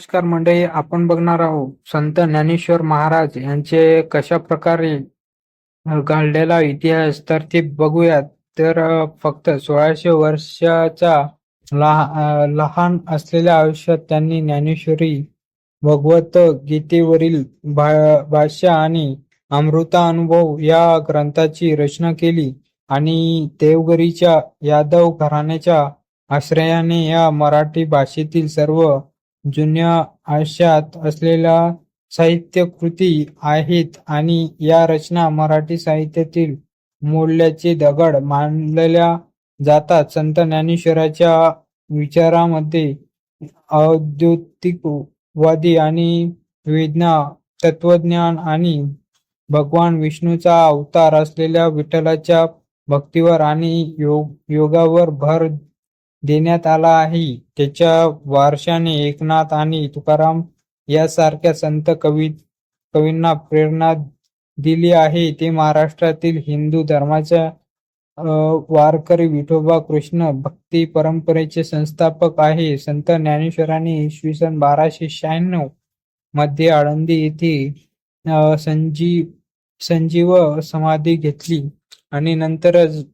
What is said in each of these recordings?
नमस्कार मंडळी आपण बघणार आहोत संत ज्ञानेश्वर महाराज यांचे कशा प्रकारे घडलेला इतिहास. तर ते बघूयात. तर फक्त सोळाशे वर्षाचा लहा- लहान असलेल्या आयुष्यात त्यांनी ज्ञानेश्वरी भगवत गीतेवरील भा- भाष्य आणि अमृतानुभव या ग्रंथाची रचना केली आणि देवगिरीच्या यादव घराण्याच्या आश्रयाने या मराठी भाषेतील सर्व जुन्या आयुष्यात असलेल्या साहित्य कृती आहेत आणि या रचना मराठी साहित्यातील मोल्याचे दगड मानलेल्या जातात. संत ज्ञानेश्वराच्या विचारामध्ये औद्योगिकवादी आणि वेदना तत्वज्ञान आणि भगवान विष्णूचा अवतार असलेल्या विठ्ठलाच्या भक्तीवर आणि योग योगावर भर देण्यात आला आहे. त्याच्या वारशाने एकनाथ आणि तुकाराम यासारख्या संत कवी कवींना प्रेरणा दिली आहे. ते महाराष्ट्रातील हिंदू धर्माच्या वारकरी विठोबा कृष्ण भक्ती परंपरेचे संस्थापक आहे. संत ज्ञानेश्वरांनी इसवी सन बाराशे शहाण्णवमध्ये आळंदी येथे संजीव संजीव समाधी घेतली आणि नंतरच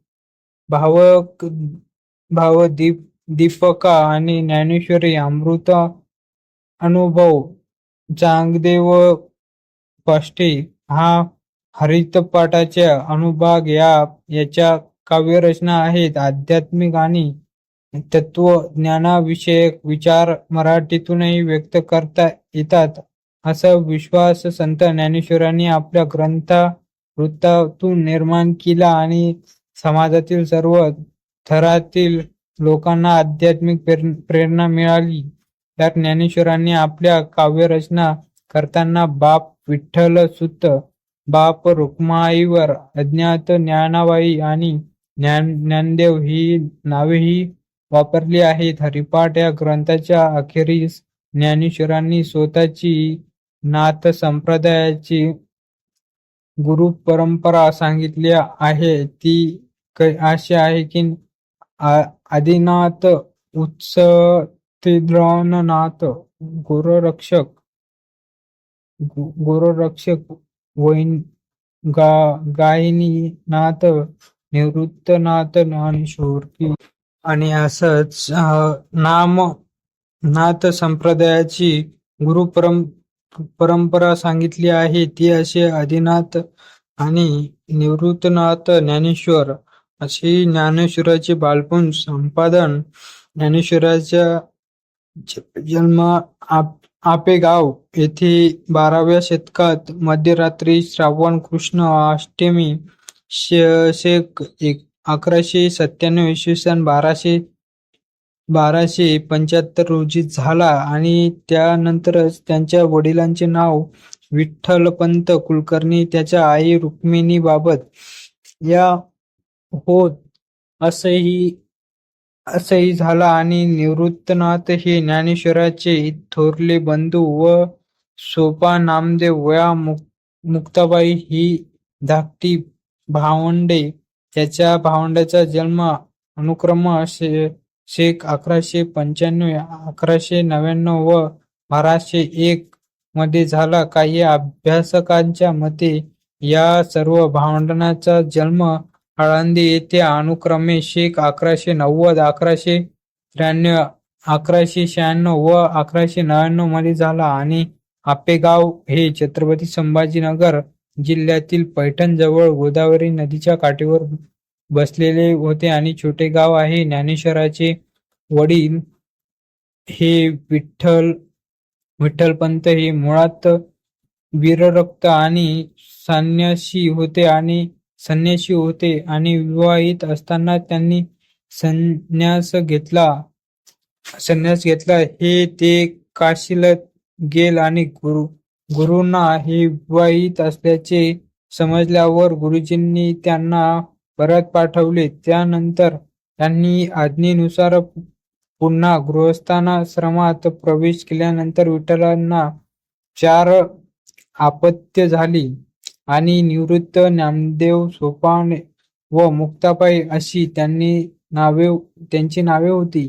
भावक भाव दीप दीपका आणि ज्ञानेश्वरी अमृत अनुभव चांगदेव पाष्टे हा हरितपाठाच्या अनुभाग या याच्या काव्यरचना आहेत. आध्यात्मिक आणि तत्व ज्ञानाविषयक विचार मराठीतूनही व्यक्त करता येतात. असा विश्वास संत ज्ञानेश्वरांनी आपल्या ग्रंथा वृत्तातून निर्माण केला आणि समाजातील सर्व थरातील लोकांना आध्यात्मिक प्रेर- प्रेरणा मिळाली. त्यात ज्ञानेश्वरांनी आपल्या काव्यरचना करताना बाप विठ्ठल सुत बाप रुक्माईवर अज्ञात ज्ञानाबाई आणि ज्ञान ज्ञानदेव ही नावेही वापरली आहेत. हरिपाठ या ग्रंथाच्या अखेरीस ज्ञानेश्वरांनी स्वतःची नाथ संप्रदायाची गुरु परंपरा सांगितली आहे. ती अशी आहे की आदिनाथ उत्सतिद्रनाथ गोरक्षक गोरक्षक वैन गा गायनीनाथ निवृत्तनाथ ज्ञानेश्वर की आणि असंच नाम नाथ संप्रदायाची गुरु परम परंपरा सांगितली आहे. ती असे आदिनाथ आणि निवृत्तनाथ ज्ञानेश्वर अशी ज्ञानेश्वराचे बालपण संपादन ज्ञानेश्वराच्या जन्म आप आपेगाव येथे बाराव्या शतकात मध्यरात्री श्रावण कृष्ण अष्टमी शेक एक अकराशे सत्त्याण्णव इसवी सन बाराशे बाराशे पंच्याहत्तर रोजी झाला आणि त्यानंतरच त्यांच्या वडिलांचे नाव विठ्ठलपंत कुलकर्णी त्याच्या आई रुक्मिणीबाबत. या होत असंही असंही झाला आणि निवृत्तनाथ हे ज्ञानेश्वराचे थोरले बंधू व सोपा नामदेव वया मुक- मुक्ताबाई ही धाकटी भावंडे. त्याच्या भावंडाचा जन्म अनुक्रम शे शेख अकराशे पंच्याण्णव अकराशे नव्याण्णव व बाराशे एक मध्ये झाला. काही अभ्यासकांच्या मते या सर्व भावंडांचा जन्म आळंदी येथे अनुक्रमे शेख अकराशे नव्वद अकराशे त्र्याण्णव अकराशे शहाण्णव व अकराशे नव्याण्णवमध्ये झाला. आणि आपेगाव हे छत्रपती संभाजीनगर जिल्ह्यातील पैठण जवळ गोदावरी नदीच्या काठीवर बसलेले होते. आणि छोटे गाव आहे ज्ञानेश्वराचे वडील. हे विठ्ठल विठ्ठलपंत हे मुळात वीररक्त आणि संन्यासी होते. आणि संन्यासी होते आणि विवाहित असताना त्यांनी संन्यास घेतला. संन्यास घेतला. हे ते काशीला गेल आणि गुरु गुरुंना हे विवाहित असल्याचे समजल्यावर गुरुजींनी त्यांना परत पाठवले. त्यानंतर त्यांनी आज्ञेनुसार पुन्हा गृहस्थानाश्रमात प्रवेश केल्यानंतर विठ्ठलांना चार आपत्य झाली. आणि निवृत्त नामदेव सोपान व मुक्ताबाई अशी त्यांनी नावे त्यांची नावे होती.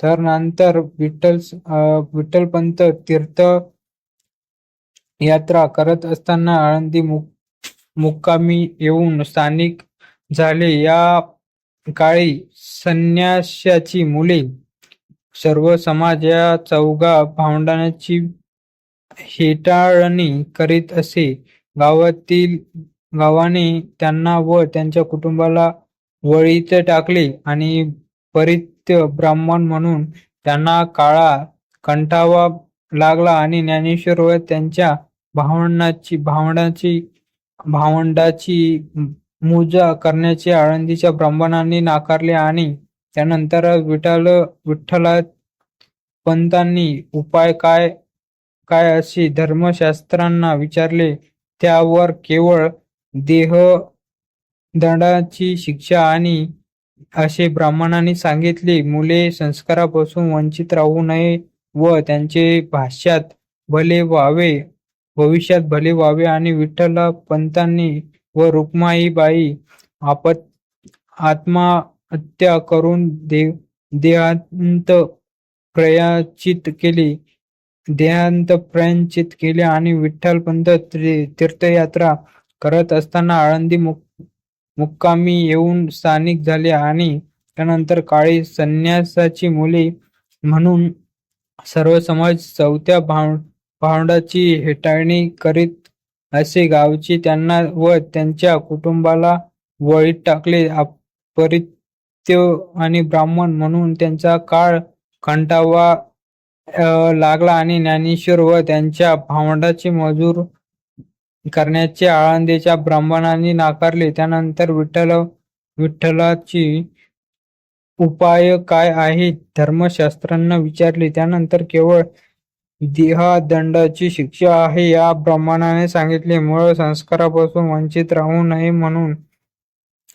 तर नंतर विठ्ठल विठ्ठलपंत तीर्थ यात्रा करत असताना आळंदी मुक मुक्कामी येऊन स्थानिक झाले. या काळी संन्याशाची मुले सर्व समाज या चौघा भावंडांची हेटाळणी करीत असे. गावातील गावाने त्यांना व त्यांच्या कुटुंबाला वळीत टाकले आणि परित्य ब्राह्मण म्हणून त्यांना काळा कंठावा लागला आणि ज्ञानेश्वर व त्यांच्या भावंडाची भावंडाची भावंडाची मुजा करण्याचे आळंदीच्या ब्राह्मणांनी नाकारले आणि त्यानंतर विठ्ठल विठ्ठला पंतांनी उपाय काय काय असे धर्मशास्त्रांना विचारले. त्यावर केवळ देह दंडाची शिक्षा आणि असे ब्राह्मणांनी सांगितले मुले संस्कारापासून वंचित राहू नये व त्यांचे भाष्यात भले व्हावे भविष्यात भले व्हावे आणि विठ्ठल पंतांनी व रुक्माईबाई आपत आत्महत्या करून देव देहांत प्रयाचित केले. देहांत प्रयांचित केले आणि विठ्ठलपंत ती- तीर्थयात्रा करत असताना आळंदी मुक्कामी येऊन स्थानिक झाले आणि त्यानंतर काळी संन्यासाची मुले म्हणून सर्व समाज चौथ्या भाव भावंडाची हेटाळणी करीत असे गावची त्यांना व त्यांच्या कुटुंबाला वळीत टाकले. अपरित्य आणि ब्राह्मण म्हणून त्यांचा काळ कंटावा लागला आणि ज्ञानेश्वर व त्यांच्या भावंडाची मजूर करण्याचे आळंदीच्या ब्राह्मणांनी नाकारले. त्यानंतर विठ्ठल विठ्ठलाची उपाय काय आहे? धर्मशास्त्रांना विचारले. त्यानंतर केवळ देहादंडाची शिक्षा आहे या ब्राह्मणाने सांगितले. मूळ संस्कारापासून वंचित राहू नये म्हणून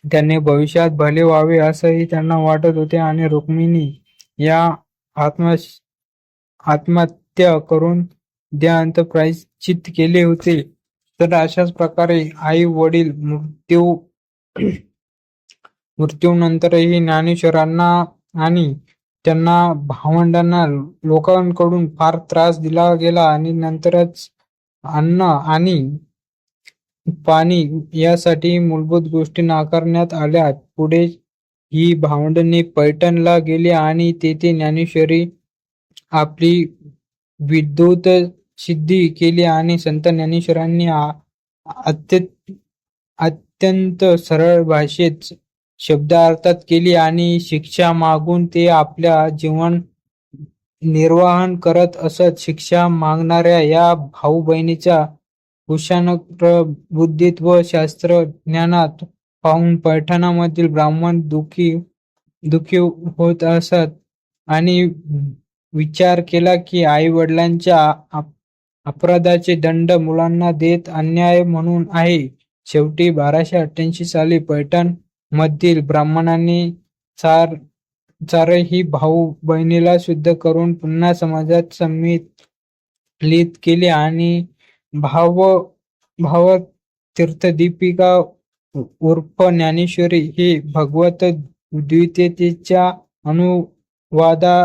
त्यांनी भविष्यात भले व्हावे असंही त्यांना वाटत होते आणि रुक्मिणी या आत्म आत्महत्या करून देहांत प्रायश्चित केले होते. तर अशाच प्रकारे आई वडील मृत्यू मृत्यूनंतरही ज्ञानेश्वरांना आणि त्यांना भावंडांना लोकांकडून फार त्रास दिला गेला आणि नंतरच अन्न आणि पाणी यासाठी मूलभूत गोष्टी नाकारण्यात आल्या. पुढे ही भावंडे पैठणला गेली आणि तेथे ज्ञानेश्वरी आपली विद्युत सिद्धी केली आणि संत ज्ञानेश्वरांनी अत्यंत सरळ भाषेत शब्दार्थात केली आणि शिक्षा मागून ते आपल्या जीवन निर्वाहन करत असत. शिक्षा मागणाऱ्या या भाऊ बहिणीच्या कुशाण बुद्धीत व शास्त्र ज्ञानात पाहून पैठणामधील ब्राह्मण दुखी दुखी होत असत आणि विचार केला की आई वडिलांच्या अपराधाचे दंड मुलांना देत अन्याय म्हणून आहे. शेवटी बाराशे अठ्ठ्याऐंशी साली पैठण मधील ब्राह्मणांनी चार चारही भाऊ बहिणीला शुद्ध करून पुन्हा समाजात समित केले आणि भाव भाव तीर्थदीपिका उर्फ ज्ञानेश्वरी हे भगवत द्वितीयतेच्या अनुवादा